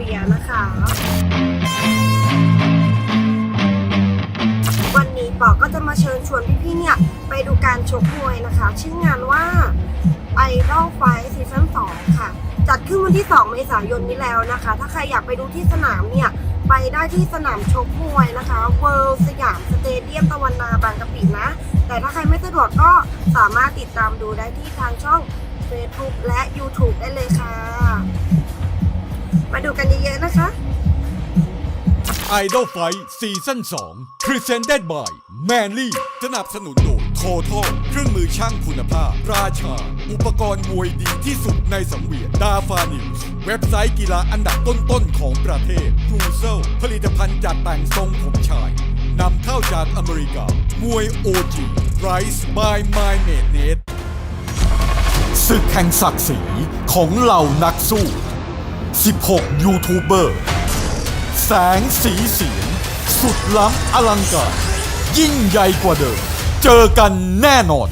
บียนะคะ วันนี้ปอก็จะมาเชิญชวนพี่ๆเนี่ย ไปดูการชกมวยนะคะ ชื่องานว่าไอดอลไฟซีซั่น2ค่ะ จัดขึ้นวันที่ 2 เมษายนนี้แล้วนะคะ ถ้าใครอยากไปดูที่สนามเนี่ย ไปได้ที่สนามชกมวยนะคะเวิลด์สยามสเตเดียมตะวันนาบางกะปินะ แต่ถ้าใครไม่สะดวกก็สามารถติดตามดูได้ที่ทางช่อง Facebook และ YouTube ได้เลยค่ะ Idol Fight ซีซั่น2 Presented by Manly สนับสนุนโดย Total เครื่องมือช่างคุณภาพ ราชา อุปกรณ์มวยดีที่สุดในสังเวียนดาฟานิวส์เว็บไซต์กีฬาอันดับต้นๆของประเทศ c r u z e l ผลิตภัณฑ์จัดแต่งทรงผมชายนำเข้าจากอเมริกา มวย OG Rice by My m a d e Net ศึกแห่งศักดิ์ศรีของเหล่านักสู้ 16 ยูทูบเบอร์ แสงสีเสียง สุดล้ำอลังการ ยิ่งใหญ่กว่าเดิม เจอกันแน่นอน